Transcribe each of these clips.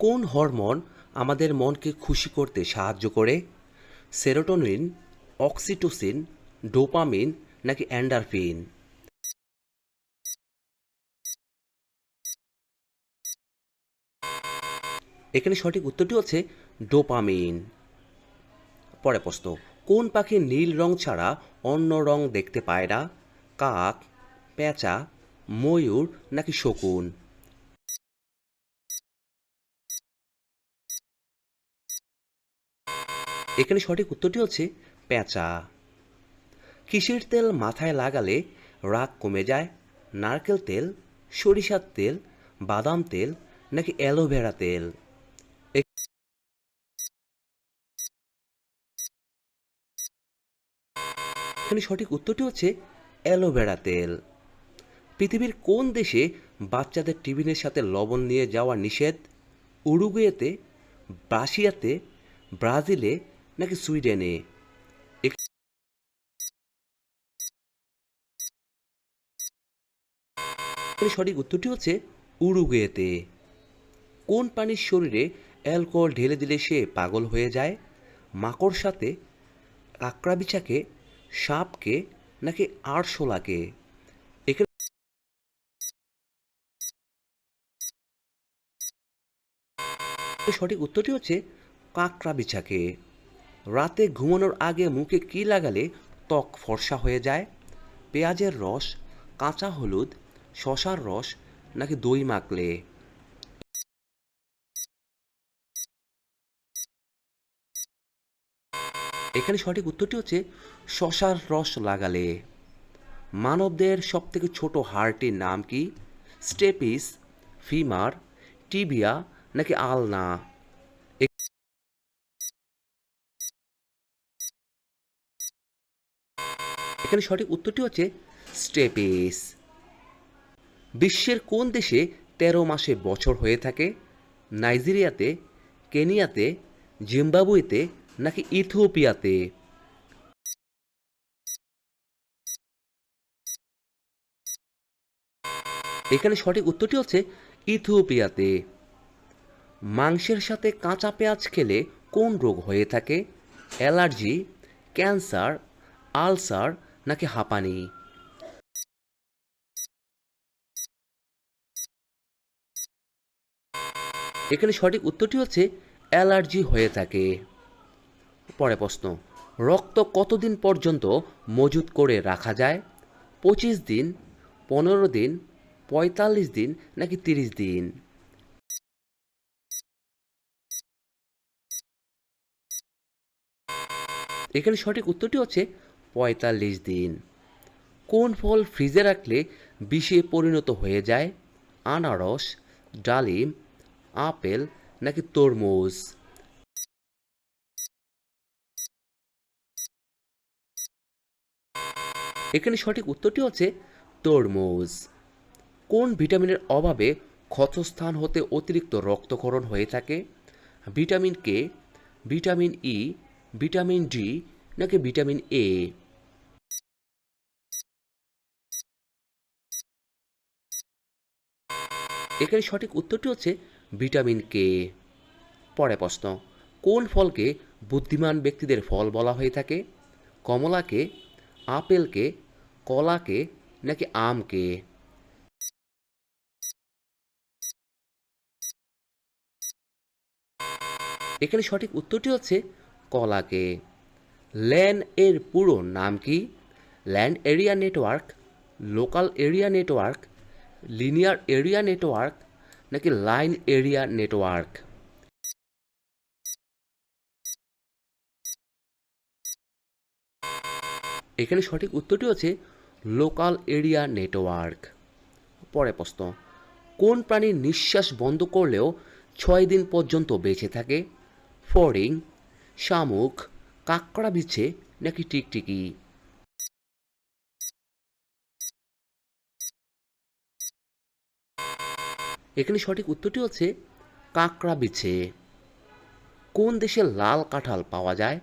কোন হরমোন আমাদের মনকে খুশি করতে সাহায্য করে? সেরোটোনিন, অক্সিটোসিন, ডোপামিন নাকি অ্যান্ডারফিন? এখানে সঠিক উত্তরটি হচ্ছে ডোপামিন। পরে প্রশ্ন, কোন পাখি নীল রং ছাড়া অন্য রং দেখতে পায় না? কাক, পেঁচা, ময়ূর নাকি শকুন? এখানে সঠিক উত্তরটি হচ্ছে পেঁচা কিসের তেল মাথায় লাগালে রাগ কমে যায়? নারকেল তেল, সরিষার তেল, বাদাম তেল নাকি অ্যালোভেরা তেল? এখানে সঠিক উত্তরটি হচ্ছে অ্যালোভেরা তেল। পৃথিবীর কোন দেশে বাচ্চাদের টিফিনের সাথে লবণ নিয়ে যাওয়া নিষেধ? উরুগুয়েতে রাশিয়াতে ব্রাজিলে নাকি সুইডেনে? সঠিক উত্তরটি হচ্ছে উরুগুয়েতে। কোন প্রাণীর শরীরে অ্যালকোহল ঢেলে দিলে সে পাগল হয়ে যায়? মাকড়সাতে কাকড়াবিছাকে, সাপকে নাকি আরশোলাকে? সঠিক উত্তরটি হচ্ছে কাকড়া বিছাকে রাতে ঘুমানোর আগে মুখে কি লাগালে ত্বক ফর্সা হয়ে যায়? পেঁয়াজের রস, কাঁচা হলুদ, শশার রস নাকি দই মাখলে? এখানে সঠিক উত্তরটি হচ্ছে শশার রস লাগালে। মানবদের সবথেকে ছোট হাড়টির নাম কি? স্টেপিস, ফিমার, টিবিয়া নাকি আলনা? এখানে সঠিক উত্তরটি হচ্ছে স্টেপিস। বিশ্বের কোন দেশে তেরো মাসে বছর হয়ে থাকে? নাইজেরিয়াতে, কেনিয়াতে, জিম্বাবুয়েতে নাকি ইথিওপিয়াতে? এখানে সঠিক উত্তরটি হচ্ছে ইথিওপিয়াতে। মাংসের সাথে কাঁচা পেঁয়াজ খেলে কোন রোগ হয়ে থাকে? অ্যালার্জি, ক্যান্সার, আলসার নাকি হাঁপানি? এখানে সঠিক উত্তরটি হচ্ছে অ্যালার্জি হয়ে থাকে। পরে প্রশ্ন, রক্ত কতদিন পর্যন্ত মজুত করে রাখা যায়? পঁচিশ দিন, পনেরো দিন, পঁয়তাল্লিশ দিন নাকি তিরিশ দিন? এখানে সঠিক উত্তরটি হচ্ছে পঁয়তাল্লিশ দিন। কোন ফল ফ্রিজে রাখলে বিষে পরিণত হয়ে যায়? আনারস, ডালিম, আপেল নাকি তরমুজ? এখানে সঠিক উত্তরটি হচ্ছে তরমুজ। কোন ভিটামিনের অভাবে ক্ষতস্থান হতে অতিরিক্ত রক্তক্ষরণ হয়ে থাকে? Vitamin K, vitamin E, vitamin D নাকি ভিটামিন এ? এখানে সঠিক উত্তরটি হচ্ছে ভিটামিন কে পরে প্রশ্ন, কোন ফলকে বুদ্ধিমান ব্যক্তিদের ফল বলা হয়ে থাকে? কমলাকে, আপেলকে, কলাকে নাকি আমকে? এখানে সঠিক উত্তরটি হচ্ছে কলাকে। ল্যান এর পুরো নাম কি? Land area network, local area network linear area network নাকি লাইন এরিয়া নেটওয়ার্ক এখানে সঠিক উত্তরটি হচ্ছে লোকাল এরিয়া নেটওয়ার্ক পরে প্রশ্ন, কোন প্রাণীর নিঃশ্বাস বন্ধ করলেও ছয় দিন পর্যন্ত বেঁচে থাকে? ফড়িং, শামুক, কাঁকড়া বিছে নাকি টিকটিকি? এখানে সঠিক উত্তরটি হচ্ছে কাঁকড়া বিছে কোন দেশে লাল কাঁঠাল পাওয়া যায়?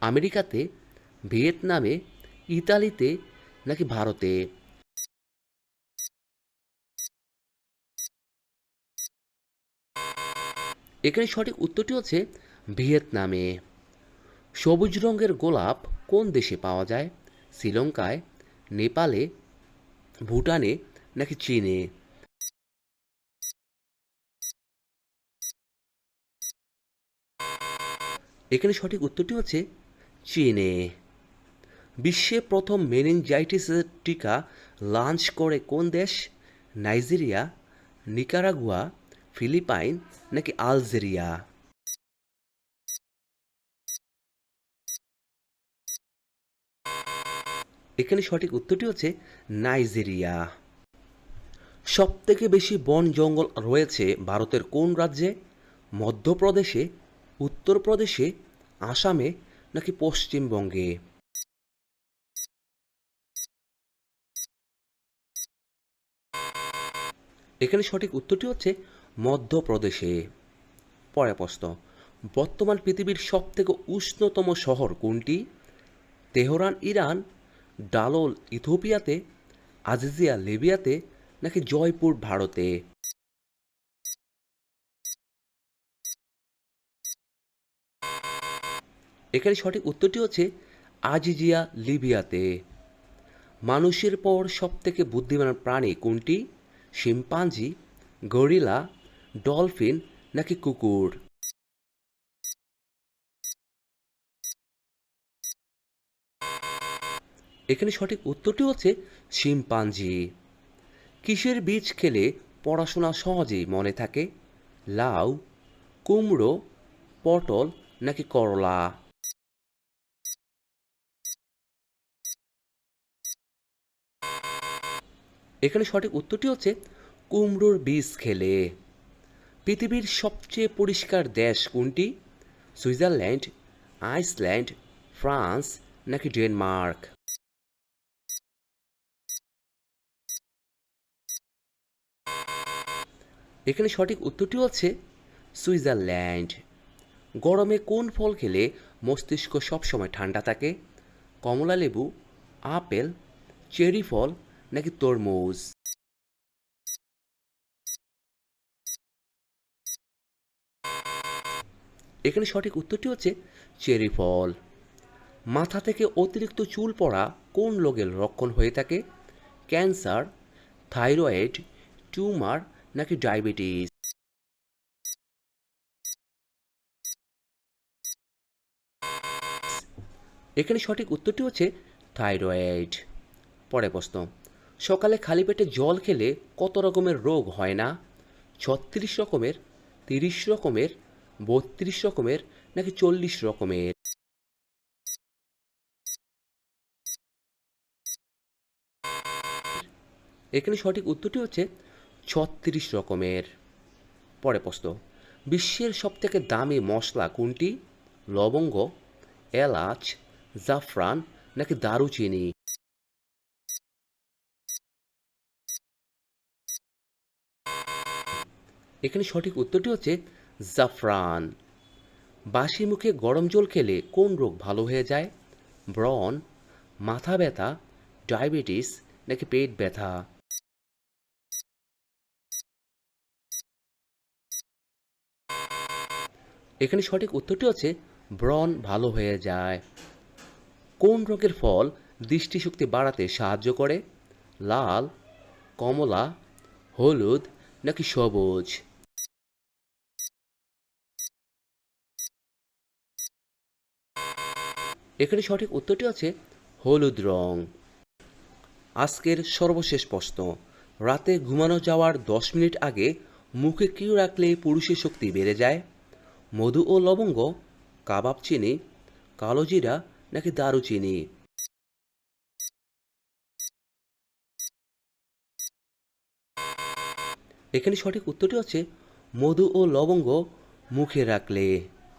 আমেরিকাতে, ভিয়েতনামে, ইতালিতে নাকি ভারতে? এখানে সঠিক উত্তরটি হচ্ছে ভিয়েতনামে। সবুজ রঙের গোলাপ কোন দেশে পাওয়া যায়? শ্রীলঙ্কায়, নেপালে, ভুটানে নাকি চীনে? এখানে সঠিক উত্তরটি হচ্ছে চীনে। বিশ্বে প্রথম মেনিনজাইটিসের টিকা লঞ্চ করে কোন দেশ? নাইজেরিয়া, নিকারাগুয়া, ফিলিপাইন নাকি আলজেরিয়া? এখানে সঠিক উত্তরটি হচ্ছে নাইজেরিয়া। সব থেকে বেশি বন জঙ্গল রয়েছে ভারতের কোন রাজ্যে? মধ্যপ্রদেশে উত্তরপ্রদেশে, আসামে নাকি পশ্চিমবঙ্গে? এখানে সঠিক উত্তরটি হচ্ছে মধ্যপ্রদেশে। পরে প্রশ্ন, বর্তমান পৃথিবীর সবথেকে উষ্ণতম শহর কোনটি? তেহরান, ইরান, ডালোল ইথোপিয়াতে আজিজিয়া, লিবিয়াতে নাকি জয়পুর, ভারতে? এখানে সঠিক উত্তরটি হচ্ছে আজিজিয়া, লিবিয়াতে। মানুষের পর সবথেকে বুদ্ধিমান প্রাণী কোনটি? শিম্পাঞ্জি, গরিলা, ডলফিন নাকি কুকুর? এখানে সঠিক উত্তরটি হচ্ছে শিম্পাঞ্জি। কিসের বীজ খেলে পড়াশোনা সহজেই মনে থাকে? লাউ, কুমড়ো, পটল নাকি করলা? এখানে সঠিক উত্তরটি হচ্ছে কুমড়োর বীজ খেলে। পৃথিবীর সবচেয়ে পরিষ্কার দেশ কোনটি? সুইজারল্যান্ড, আইসল্যান্ড, ফ্রান্স নাকি ডেনমার্ক? এখানে সঠিক উত্তরটি হচ্ছে সুইজারল্যান্ড। গরমে কোন ফল খেলে মস্তিষ্ক সবসময় ঠান্ডা থাকে? কমলা লেবু আপেল, চেরি ফল নাকি তরমুজ? এখানে সঠিক উত্তরটি হচ্ছে চেরি ফল। মাথা থেকে অতিরিক্ত চুল পড়া কোন রোগের লক্ষণ হয়ে থাকে? ক্যান্সার, থাইরয়েড, টিউমার নাকি ডায়াবেটিস? এখানে সঠিক উত্তরটি হচ্ছে থাইরয়েড। পরে প্রশ্ন। সকালে খালি পেটে জল খেলে কত রকমের রোগ হয় না? ছত্রিশ রকমের, তিরিশ রকমের, বত্রিশ রকমের, নাকি চল্লিশ রকমের? এখানে সঠিক উত্তরটি হচ্ছে ছত্রিশ রকমের। পরে প্রশ্ন, বিশ্বের সবথেকে দামি মশলা কোনটি? লবঙ্গ, এলাচ, জাফরান, নাকি দারুচিনি? এখানে সঠিক উত্তরটি হচ্ছে জাফরান। বাসি মুখে গরম জল খেলে কোন রোগ ভালো হয়ে যায়? ব্রণ, মাথা ব্যথা, ডায়াবেটিস নাকি পেট ব্যথা? এখানে সঠিক উত্তরটি হচ্ছে ব্রণ ভালো হয়ে যায়। কোন রোগের ফল দৃষ্টিশক্তি বাড়াতে সাহায্য করে? লাল, কমলা, হলুদ নাকি সবুজ? এখানে সঠিক উত্তরটি আছে হলুদ রং। আজকের সর্বশেষ প্রশ্ন, রাতে ঘুমানো যাওয়ার দশ মিনিট আগে মুখে কি রাখলে পুরুষের শক্তি বেড়ে যায়? মধু ও লবঙ্গ, কাবাব চিনি, কালো জিরা নাকি দারুচিনি? এখানে সঠিক উত্তরটি হচ্ছে মধু ও লবঙ্গ মুখে রাখলে।